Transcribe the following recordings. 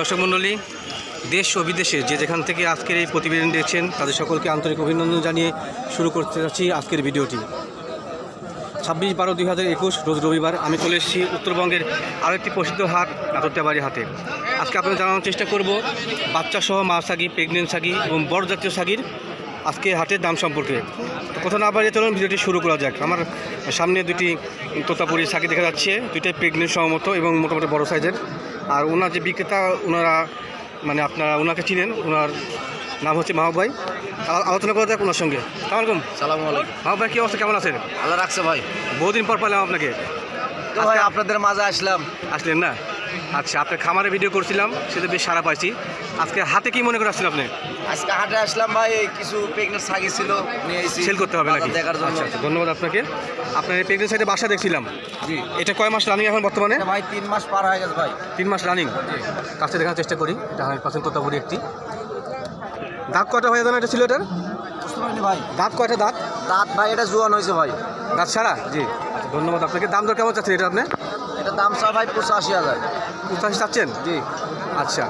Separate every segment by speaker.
Speaker 1: দর্শক মণ্ডলী, দেশ ও বিদেশে যে যেখান থেকে আজকের এই প্রতিবেদন দেখছেন, তাদের সকলকে আন্তরিক অভিনন্দন জানিয়ে শুরু করতে যাচ্ছি আজকের ভিডিওটি। ছাব্বিশ বারো দুই হাজার একুশ, রোজ রবিবার আমি চলে এসেছি উত্তরবঙ্গের আরও একটি প্রসিদ্ধ হাট নাতরটাবাড়ি হাতে আজকে আপনাদের জানানোর চেষ্টা করব বাচ্চা সহ মা সাগি প্রেগনেন্ট সাগি এবং বড় জাতীয় সাগির আজকে হাটের দাম সম্পর্কে। কথা না বাড়িয়ে চলুন ভিডিওটি শুরু করা যাক। আমার সামনে দুটি তোতাপুরি সাগি দেখা যাচ্ছে দুইটাই প্রেগনেন্ট সহমত এবং মোটামুটি বড় সাইজের। আর ওনার যে বিক্রেতা ওনারা মানে আপনারা ওনাকে চিনেন ওনার নাম হচ্ছে মাহব ভাই। আলোচনা করা যাক ওনার সঙ্গে। সালামালাইকুম
Speaker 2: সালাম
Speaker 1: মাহব ভাই কী অবস্থা? কেমন আছেন?
Speaker 2: আল্লাহ রাখছে ভাই।
Speaker 1: বহুদিন পর পেলাম আপনাকে।
Speaker 2: তো ভাই আপনাদের মাঝে আসলাম।
Speaker 1: আসলেন না? আচ্ছা আপনার খামারে ভিডিও করছিলাম সেটা বেশ সারা পাইছি। আজকে হাতে কি মনে করে আসছেন আপনি?
Speaker 2: আজকে হাটে আসলাম ভাই কিছু প্রেগনেন্ট সাগি ছিল নিয়ে এসেছি।
Speaker 1: সেল করতে হবে নাকি?
Speaker 2: দেখার জন্য।
Speaker 1: আচ্ছা আচ্ছা, ধন্যবাদ আপনাকে। আপনার এই প্রেগনেন্ট সাইডে বাসা দেখছিলাম।
Speaker 2: জি।
Speaker 1: এটা কয় মাস রানিং এখন বর্তমানে?
Speaker 2: ভাই তিন মাস পার হয়ে গেছে ভাই।
Speaker 1: তিন মাস রানিং কাছে দেখার চেষ্টা করি। এটা হান্ড্রেড পার্সেন্ট তোতাপুরি একটি। দাঁত কয়টা হয়ে জানা এটা ছিল এটার?
Speaker 2: ভাই।
Speaker 1: দাঁত কয়টা দাঁত?
Speaker 2: দাঁত ভাই এটা জোয়ান হয়েছে ভাই।
Speaker 1: দাঁত ছাড়া? জি। আচ্ছা ধন্যবাদ আপনাকে। দাম দর কেমন চাচ্ছেন এটা আপনি?
Speaker 2: দাম চা ভাই পঁচাশি হাজার।
Speaker 1: পঁচাশি চাচ্ছেন?
Speaker 2: জি।
Speaker 1: আচ্ছা।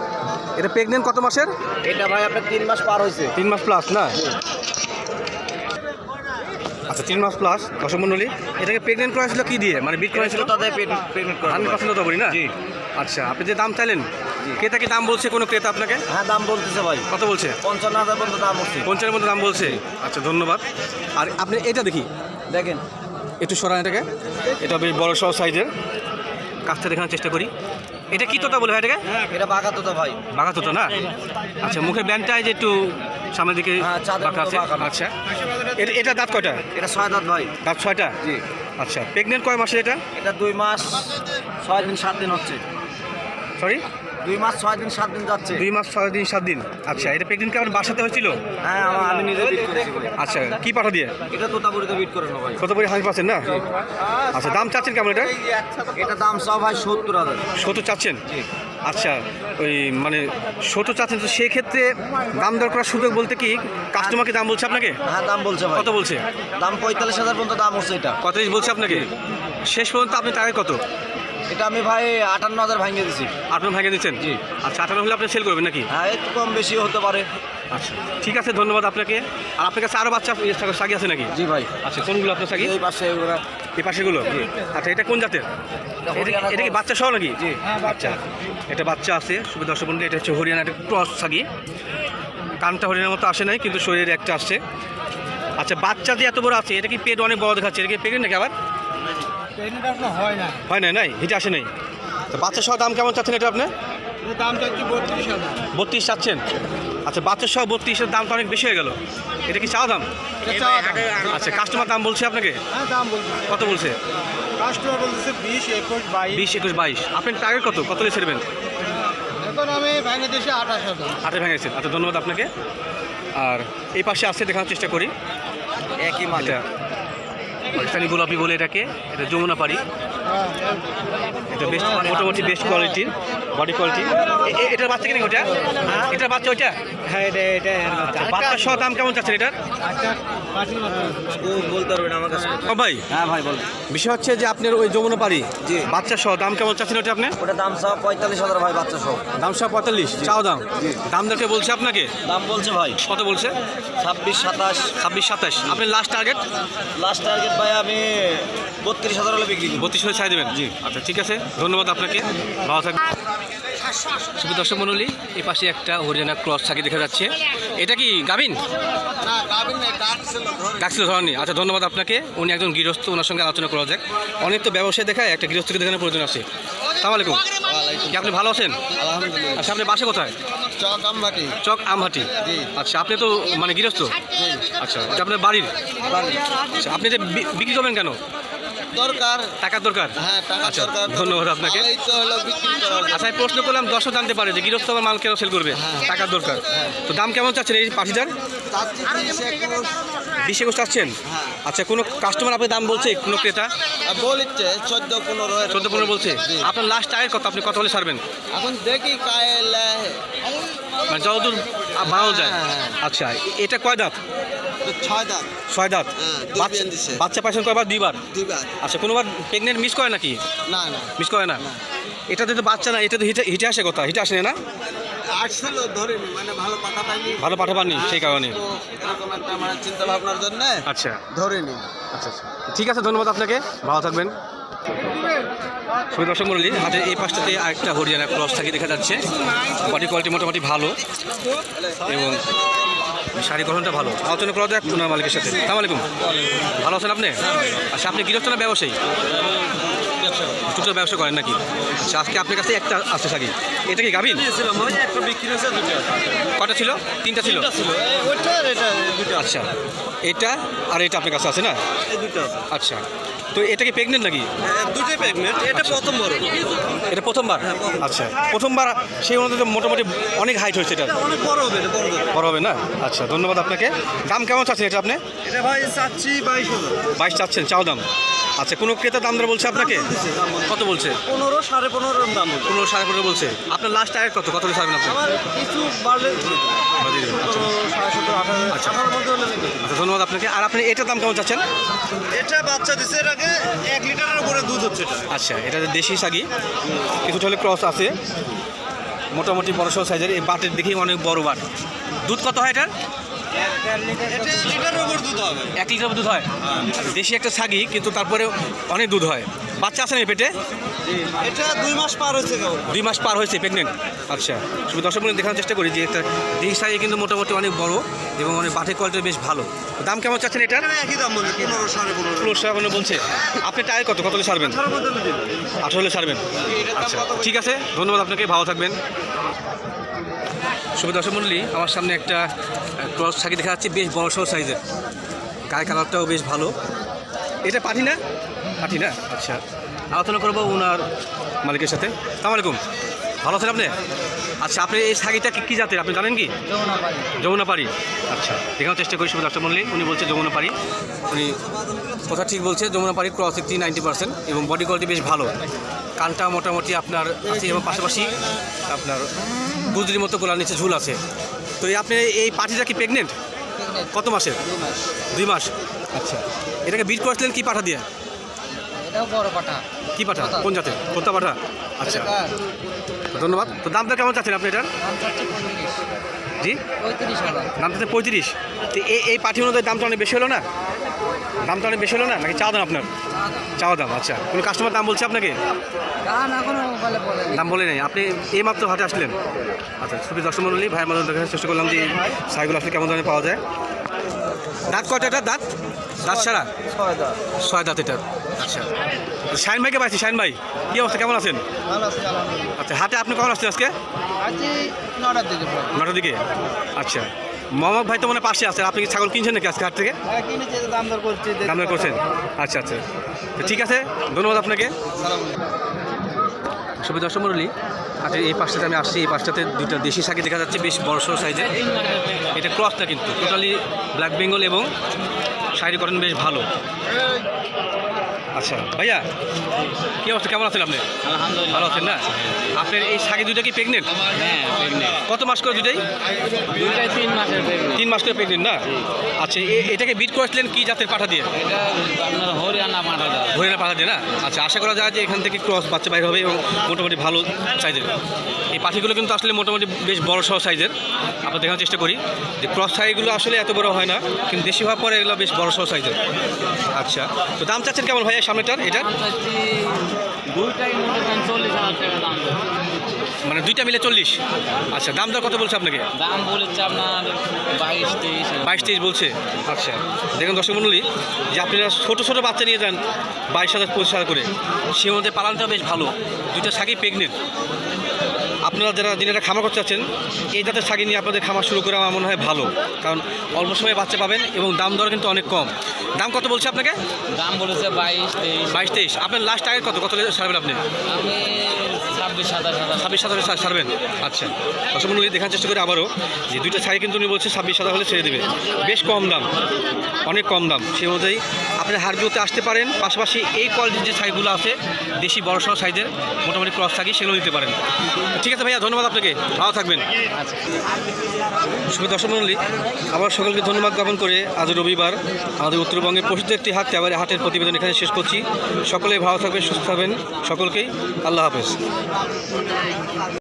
Speaker 1: এটা প্রেগনেন্ট কত মাসের?
Speaker 2: এটা ভাই আপনার তিন মাস পার হয়েছে
Speaker 1: তিন মাস প্লাস না? আচ্ছা তিন মাস প্লাস দশমণ্ডলী এটাকে প্রেগনেন্ট করা ছিল কি দিয়ে? মানে বিট করা ছিল
Speaker 2: তাদের করা
Speaker 1: হান্ড্রেড পার্সেন্ট তো বলি না?
Speaker 2: জি।
Speaker 1: আচ্ছা আপনি যে দাম চাইলেন ক্রেতা কি দাম বলছে কোনো ক্রেতা আপনাকে?
Speaker 2: হ্যাঁ দাম বলতেছে ভাই।
Speaker 1: কত বলছে?
Speaker 2: পঞ্চান্ন হাজার পর্যন্ত দাম হচ্ছে
Speaker 1: পঞ্চাশের মধ্যে দাম বলছে? আচ্ছা ধন্যবাদ। আর আপনি এটা দেখি।
Speaker 2: দেখেন।
Speaker 1: একটু সরান এটাকে। এটা বেশ বড় সহ সাইজের কাজটা দেখানোর চেষ্টা করি। এটা কি তোতা বলে হয় এটাকে?
Speaker 2: এটা বাঘা তোতা ভাই।
Speaker 1: বাঘা তোতা না? আচ্ছা মুখে ব্যান্ডটায় যে একটু সামনের দিকে
Speaker 2: হ্যাঁ,
Speaker 1: বাঁকা আছে। আচ্ছা। এটা এটা দাঁত কয়টা?
Speaker 2: এটা ছয় দাঁত ভাই।
Speaker 1: দাঁত ছয়টা?
Speaker 2: জি।
Speaker 1: আচ্ছা প্রেগনেন্ট কয় মাসে এটা?
Speaker 2: এটা দুই মাস ছয় দিন সাত দিন হচ্ছে।
Speaker 1: সরি
Speaker 2: দুই মাস ছয় দিন সাত দিন যাচ্ছে।
Speaker 1: দুই মাস ছয় দিন সাত দিন। আচ্ছা এটা প্রেগনেন্ট কেমন বাসাতে হয়েছিল?
Speaker 2: হ্যাঁ আমার আমি নিজে বিট করেছি ভাই।
Speaker 1: আচ্ছা কি পাঠা দিয়ে?
Speaker 2: এটা তোতাপুরিতে বিট করে না ভাই
Speaker 1: কত হাঁস পাচ্ছেন না? আচ্ছা দাম চাচ্ছেন কেমন এটা?
Speaker 2: এটা দাম ভাই সত্তর হাজার।
Speaker 1: সত্তর চাচ্ছেন? আচ্ছা ওই মানে সত্তর চাচ্ছেন তো সেই ক্ষেত্রে দাম দর করার সুযোগ বলতে কি কাস্টমারকে দাম বলছে আপনাকে?
Speaker 2: হ্যাঁ দাম বলছে
Speaker 1: কত বলছে?
Speaker 2: দাম পঁয়তাল্লিশ হাজার পর্যন্ত দাম হচ্ছে এটা।
Speaker 1: কত বলছে আপনাকে? শেষ পর্যন্ত আপনি টাকা কত?
Speaker 2: এটা আমি ভাই আটান্ন হাজার ভাঙিয়ে দিছি।
Speaker 1: আপনি ভেঙে দিচ্ছেন?
Speaker 2: জি।
Speaker 1: আচ্ছা আঠারো হলে আপনি সেল করবেন নাকি?
Speaker 2: হ্যাঁ একটু কম বেশি হতে পারে।
Speaker 1: আচ্ছা ঠিক আছে ধন্যবাদ আপনাকে। আর আপনার কাছে আরও বাচ্চা ইয়ে সাগি আছে নাকি?
Speaker 2: জি ভাই।
Speaker 1: আচ্ছা কোনগুলো আপনার সাগি?
Speaker 2: এই পাশে এগুলো।
Speaker 1: এই পাশেগুলো? আচ্ছা এটা কোন জাতের?
Speaker 2: এটা
Speaker 1: কি বাচ্চা সহ নাকি?
Speaker 2: জি।
Speaker 1: আচ্ছা এটা বাচ্চা আছে শুভ দর্শক বন্ধু এটা হচ্ছে হরিয়ানা একটা ক্রস সাগি। কানটা হরিয়ানার মতো আসে নাই কিন্তু শরীরে একটা আসছে। আচ্ছা বাচ্চা যে এত বড় আছে এটা কি পেট অনেক বড় দেখাচ্ছে? এটা কি পেট নাকি আবার?
Speaker 2: হয় না।
Speaker 1: হয় নাই হিটে আসে নাই? তো বাচ্চা সহ দাম কেমন চাচ্ছেন এটা আপনি?
Speaker 2: দামটা একটু বত্রিশ হাজার।
Speaker 1: বত্রিশ চাচ্ছেন? আচ্ছা বাচ্চা সহ বত্রিশের দাম তো অনেক বেশি হয়ে গেল। এটা কি চাওয়া দাম? আচ্ছা কাস্টমার দাম বলছে আপনাকে?
Speaker 2: হ্যাঁ দাম বলছি।
Speaker 1: কত বলছে?
Speaker 2: কাস্টমার বলতেছে বিশ একুশ বাইশ।
Speaker 1: বিশ একুশ বাইশ। আপনার টার্গেট কত? কত দিয়ে ছেড়বেন?
Speaker 2: এখন আমি বাংলাদেশে আঠাশ হাজার।
Speaker 1: হাতে ভেঙেছেন আচ্ছা ধন্যবাদ আপনাকে। আর এই পাশে আসতে দেখানোর চেষ্টা করি।
Speaker 2: একই
Speaker 1: এটা পাকিস্তানি গোলাপি বলে এটাকে এটা যমুনা পাড়ি। এটা বেশ মোটামুটি বেস্ট কোয়ালিটির বডি কোয়ালিটি এটার বাচ্চা কিনে ওটা এটার বাচ্চা ওইটা
Speaker 2: হ্যাঁ এটা এটা
Speaker 1: বাচ্চার সহ দাম কেমন চাচ্ছেন এটার?
Speaker 2: বলতে পারবে না আমার কাছে।
Speaker 1: ভাই।
Speaker 2: হ্যাঁ ভাই বল
Speaker 1: বিষয় হচ্ছে যে আপনার ওই যমুনা পাড়ি।
Speaker 2: জি।
Speaker 1: বাচ্চা সহ দাম কেমন চাচ্ছেন ওটা আপনি?
Speaker 2: ওটা দাম সব পঁয়তাল্লিশ হাজার ভাই বাচ্চা সব
Speaker 1: দাম সহ পঁয়তাল্লিশ। চাও দাম? দাম দেখে বলছে আপনাকে?
Speaker 2: দাম বলছে ভাই।
Speaker 1: কত বলছে?
Speaker 2: ছাব্বিশ সাতাশ।
Speaker 1: ছাব্বিশ সাতাশ। আপনার লাস্ট টার্গেট
Speaker 2: লাস্ট টার্গেট ভাই আমি বত্রিশ হাজার হলে বিক্রি
Speaker 1: বত্রিশ ছাই দেবেন? জি। আচ্ছা ঠিক আছে। ধন্যবাদ আপনাকে। ভালো থাকবেন। শুভ দর্শক মণ্ডলী এই পাশে একটা হরিয়ানা ক্রস থাকি দেখা যাচ্ছে। এটা কি গাভিন? ডাকছিল ধরনি আচ্ছা ধন্যবাদ আপনাকে। উনি একজন গৃহস্থ ওনার সঙ্গে আলোচনা করা যাক। অনেক তো ব্যবসায় দেখায় একটা গৃহস্থকে দেখানোর প্রয়োজন আছে। সালাম আলাইকুম। কি আপনি ভালো আছেন? আচ্ছা আপনি বাসে কোথায়?
Speaker 2: চক আমবাটি।
Speaker 1: চক আমহাটি আচ্ছা আপনি তো মানে গৃহস্থ? আচ্ছা আপনার বাড়ির? আচ্ছা আপনি যে বিক্রি করবেন কেন?
Speaker 2: দরকার।
Speaker 1: টাকার দরকার?
Speaker 2: হ্যাঁ টাকা
Speaker 1: আচ্ছা
Speaker 2: দরকার।
Speaker 1: ধন্যবাদ আপনাকে। আচ্ছা প্রশ্ন করলাম দর্শক জানতে পারে যে গৃহস্থ আমার মাল কেন সেল করবে? টাকার দরকার। তো দাম কেমন চাচ্ছেন এই বিশ একুশ। চাচ্ছেন?
Speaker 2: হ্যাঁ।
Speaker 1: আচ্ছা কোনো কাস্টমার আপনি দাম বলছে কোনো ক্রেতা?
Speaker 2: চোদ্দ পনেরো
Speaker 1: চোদ্দ পনেরো বলছে। আপনার লাস্ট কত? আপনি কত হলে ছাড়বেন?
Speaker 2: এখন দেখি
Speaker 1: মানে যতদূর বাড়ানো যায়।
Speaker 2: হ্যাঁ, হ্যাঁ।
Speaker 1: আচ্ছা এটা কয় দাঁত?
Speaker 2: ছয়
Speaker 1: দাঁত।
Speaker 2: হ্যাঁ,
Speaker 1: বাচ্চা-। পাইছেন কয়বার? দুইবার?
Speaker 2: দুইবার।
Speaker 1: আচ্ছা কোনোবার প্রেগনেন্ট মিস করে নাকি?
Speaker 2: না না।
Speaker 1: মিস করে না? এটা তো বাচ্চা না এটা তো হিটে হিটে আসে কথা হিটে আসে না?
Speaker 2: আসছিল ধরিনি মানে ভালো পাঠা পাইনি।
Speaker 1: ভালো পাঠা পাননি সেই কারণে।
Speaker 2: এরকম একটা আমার চিন্তা ভাবনার জন্য
Speaker 1: আচ্ছা।
Speaker 2: ধরিনি।
Speaker 1: আচ্ছা আচ্ছা। ঠিক আছে ধন্যবাদ আপনাকে। ভালো থাকবেন। শুভ দর্শক মন্ডলী হাতের এই পাশটাতে আরেকটা হরিয়ানা ক্রস থাকি দেখা যাচ্ছে। বডি কোয়ালিটি মোটামুটি ভালো। এবং শাড়ি গঠনটা ভালো। আলোচনা করা যাক মালিকের সাথে। সালাম আলাইকুম। ভালো আছেন আপনি? আচ্ছা আপনি গৃহস্থ না ব্যবসায়ী? দুটো ব্যবসা করেন নাকি? আচ্ছা আজকে আপনার কাছে একটা আছে শাড়ি এটা কি গাভিন? কটা ছিল? তিনটা ছিল? আচ্ছা এটা আর এটা আপনার কাছে আছে না? আচ্ছা তো এটা কি প্রেগনেন্ট নাকি?
Speaker 2: দুটোই প্রেগনেন্ট এটা প্রথম
Speaker 1: এটা প্রথমবার? আচ্ছা প্রথমবার সেই অনুযায়ী মোটামুটি অনেক হাইট হয়েছে এটা।
Speaker 2: অনেক বড় হবে বড় হবে।
Speaker 1: না? আচ্ছা ধন্যবাদ আপনাকে। দাম কেমন চাচ্ছেন এটা আপনি?
Speaker 2: এটা ভাই চাচ্ছি বাইশ
Speaker 1: বাইশ চাচ্ছেন চাও দাম? আচ্ছা কোনো ক্রেতা দাম দর বলছে আপনাকে? কত বলছে?
Speaker 2: পনেরো সাড়ে পনেরো দাম
Speaker 1: পনেরো সাড়ে পনেরো বলছে। আপনার লাস্ট টার্গেট কত? কত ছাড়বেন আপনি?
Speaker 2: আমার কিছু বাড়লে
Speaker 1: আচ্ছা। আচ্ছা। আচ্ছা ধন্যবাদ আপনাকে। আর আপনি এটার দাম কেমন চাচ্ছেন?
Speaker 2: এটা বাচ্চা দিছে এর আগে এক লিটারের উপরে দুধ হচ্ছে এটা।
Speaker 1: আচ্ছা এটা দেশি সাগি কিছুটা হলে ক্রস আছে। মোটামুটি বড় সাইজের এই বাটের দেখি অনেক বড় বাট। দুধ কত হয় এটার?
Speaker 2: এটা
Speaker 1: এক লিটার দুধ হয়? দেশি একটা ছাগি কিন্তু তারপরে অনেক দুধ হয়। বাচ্চা আছে না পেটে?
Speaker 2: এটা দুই মাস পার হয়েছে
Speaker 1: দুই মাস পার হয়েছে প্রেগনেন্ট আচ্ছা শুধু দর্শক মিনিট দেখানোর চেষ্টা করি যে একটা দেশি ছাগি কিন্তু মোটামুটি অনেক বড় এবং অনেক বাটের কোয়ালিটি বেশ ভালো। দাম কেমন চাচ্ছেন
Speaker 2: একই দাম বলছে পনেরো সাড়ে পনেরো।
Speaker 1: পনেরো টাকা বলছে। আপনি টায়ার কত? কত
Speaker 2: দিবে
Speaker 1: আঠারো ছাড়বেন। আচ্ছা ঠিক আছে ধন্যবাদ আপনাকে ভালো থাকবেন। শুভ দর্শক মণ্ডলী আমার সামনে একটা ক্রস সাইকেল দেখা যাচ্ছে, বেশ বড় সড়ো সাইজের গায়ে কালারটাও বেশ ভালো। এটা পাঠি না পাঠি না আচ্ছা। আলোচনা করব ওনার মালিকের সাথে। সালাম আলাইকুম। ভালো আছেন আপনি? আচ্ছা আপনি এই শাড়িটা কি কী জাতের? আপনি জানেন কি? যমুনা পাড়ি আচ্ছা দেখানোর চেষ্টা করি শুভ দর্শক মণ্ডলী উনি বলছে যমুনা পাড়ি উনি কথা ঠিক বলছে যমুনা পাড়ি ক্রস একটি নাইনটি পার্সেন্ট এবং বডি কোয়ালিটি বেশ ভালো। কানটা মোটামুটি আপনার আছে এবং পাশাপাশি আপনার গুজরির মতো গোলার নিচে ঝুল আছে। তো এই আপনি এই পাঠিটা কি প্রেগনেন্ট কত মাসের? দুই মাস। আচ্ছা এটাকে বিট করেছিলেন কি পাঠা দিয়ে? কি পাঠা? কোন জাতের? কোনটা পাঠা? আচ্ছা। ধন্যবাদ। তো দামটা কেমন চাচ্ছেন আপনি এটার?
Speaker 3: দাম
Speaker 1: জি? দামটা তো পঁয়ত্রিশ। তো এই এই পাঠি অনুযায়ী দামটা অনেক বেশি হলো না? দামটা অনেক বেশি হলো না? নাকি চা দাম আপনার? চাওয়া দাম। আচ্ছা। কোনো কাস্টমার দাম বলছে আপনাকে?
Speaker 3: দাম বলে
Speaker 1: নেই। আপনি এই মাত্র হাটে আসলেন। আচ্ছা সুবি দর্শক মন্ডলী ভাইয়ের মাধ্যমে দেখার চেষ্টা করলাম যে সাইগুলো আসলে কেমন ধরনের পাওয়া যায়। দাঁত কয়টা এটা দাঁত? দাঁত ছাড়া?
Speaker 2: ছয় দাম
Speaker 1: ছয় দাঁত এটা আচ্ছা। শাইন ভাইকে পাইছি শাইন ভাই। কি অবস্থা কেমন আছেন?
Speaker 2: ভালো আছে আলহামদুলিল্লাহ।
Speaker 1: আচ্ছা হাতে আপনি কখন আসছেন আজকে?
Speaker 3: আজকে নটার দিকে।
Speaker 1: নটার দিকে? আচ্ছা। মোহাম্মদ ভাই তো মনে পাশে আছে আপনি কি ছাগল কিনছেন নাকি আজকে হাট থেকে?
Speaker 2: হ্যাঁ দাম দর
Speaker 1: করছেন? আচ্ছা আচ্ছা। তো ঠিক আছে ধন্যবাদ আপনাকে। শুভ দর্শক মন্ডলী হাটের এই পাশটাতে আমি আসছি এই পাশটাতে দুটো দেশি শাকি দেখা যাচ্ছে বেশ বড় সড়ো সাইজের। এটা ক্রসটা কিন্তু টোটালি ব্ল্যাক বেঙ্গল এবং শাড়ি কটন বেশ ভালো। আচ্ছা। ভাইয়া কি অবস্থা? কেমন আছেন আপনি? ভালো আছেন না? আপনার এই শাকি দুইটা কি প্রেগনেন্ট
Speaker 3: হ্যাঁ
Speaker 1: কত মাস করে দুটাই
Speaker 3: দুইটাই তিন মাসের
Speaker 1: তিন মাস করে প্রেগনেন্ট না? আচ্ছা এটাকে বিট করেছিলেন কি জাতের পাঠা দিয়ে?
Speaker 3: হরিয়ানা পাঠা
Speaker 1: হরিয়ানা পাঠা দিয়ে না? আচ্ছা আশা করা যায় যে এখান থেকে ক্রস বাচ্চা বাইর হবে এবং মোটামুটি ভালো সাইজের এই পাখিগুলো কিন্তু আসলে মোটামুটি বেশ বড় সহ সাইজের আমরা দেখার চেষ্টা করি যে ক্রস সাইজগুলো আসলে এত বড় হয় না কিন্তু দেশি হওয়ার পরে এগুলো বেশ বড় সহ সাইজের আচ্ছা তো দাম চাচ্ছেন কেমন ভাই এই সামনেটার এটার?
Speaker 3: মনে।
Speaker 1: মানে দুইটা মিলে চল্লিশ? আচ্ছা দাম দর কত বলছে আপনাকে?
Speaker 3: দাম বলেছে আপনার বাইশ তেইশ
Speaker 1: বাইশ তেইশ বলছে? আচ্ছা দেখুন দর্শক মন্ডলী যে আপনারা ছোটো ছোটো বাচ্চা নিয়ে যান বাইশ হাজার পঁচিশ হাজার করে সে মধ্যে পালানটা বেশ ভালো। দুইটা শাকি প্রেগনেন্ট আপনারা যারা যিনারা খামার করতে চাচ্ছেন এই জাতের শাকি নিয়ে আপনাদের খামার শুরু করা আমার মনে হয় ভালো। কারণ অল্প সময়ে বাচ্চা পাবেন এবং দাম দর কিন্তু অনেক কম। দাম কত বলছে আপনাকে?
Speaker 3: দাম বলেছে বাইশ তেইশ।
Speaker 1: বাইশ তেইশ। আপনার লাস্ট টার্গেট কত? কত ছাড়বেন আপনি?
Speaker 3: ছাব্বিশ সাতাশ
Speaker 1: ছাব্বিশ হাজার ছাড়বেন আচ্ছা। মন্ডলী দেখার চেষ্টা করি আবারও যে দুইটা শাড়ি কিন্তু উনি বলছে ছাব্বিশ হাজার হলে ছেড়ে দেবে। বেশ কম দাম অনেক কম দাম। সেই অনুযায়ী আপনি হাটগুলোতে আসতে পারেন। পাশাপাশি এই কোয়ালিটির যে শাড়িগুলো আছে দেশি বড় সড়ো সাইজের মোটামুটি ক্রস থাকি সেগুলো নিতে পারেন। ঠিক আছে ভাইয়া ধন্যবাদ আপনাকে। ভালো থাকবেন।
Speaker 3: আচ্ছা।
Speaker 1: শুভ দর্শক মন্ডলী আবার সকলকে ধন্যবাদ জ্ঞাপন করে আজ রবিবার আমাদের উত্তরবঙ্গের প্রসিদ্ধ একটি হাট এবারে হাটের প্রতিবেদন এখানে শেষ করছি। সকলেই ভালো থাকবেন সুস্থ থাকবেন। সকলকেই আল্লাহ হাফেজ।
Speaker 3: দাম